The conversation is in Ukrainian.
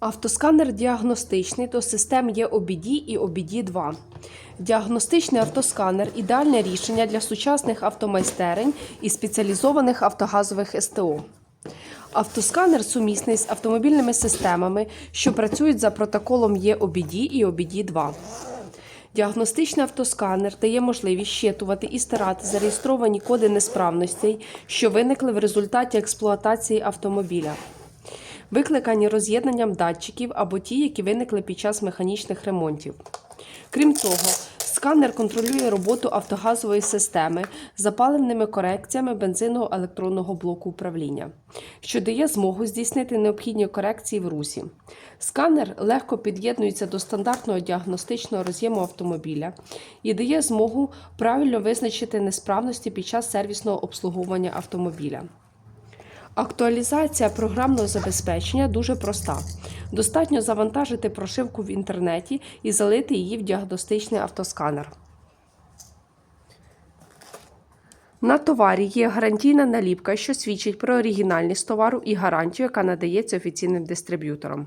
Автосканер діагностичний до систем є OBD і OBD2. Діагностичний автосканер ідеальне рішення для сучасних автомайстерень і спеціалізованих автогазових СТО. Автосканер сумісний з автомобільними системами, що працюють за протоколом ЄОБД і OBD2. Діагностичний автосканер дає можливість щитувати і стирати зареєстровані коди несправностей, що виникли в результаті експлуатації автомобіля викликані роз'єднанням датчиків або ті, які виникли під час механічних ремонтів. Крім того, сканер контролює роботу автогазової системи за паливними корекціями бензинового електронного блоку управління, що дає змогу здійснити необхідні корекції в русі. Сканер легко під'єднується до стандартного діагностичного роз'єму автомобіля і дає змогу правильно визначити несправності під час сервісного обслуговування автомобіля. Актуалізація програмного забезпечення дуже проста. Достатньо завантажити прошивку в інтернеті і залити її в діагностичний автосканер. На товарі є гарантійна наліпка, що свідчить про оригінальність товару і гарантію, яка надається офіційним дистриб'ютором.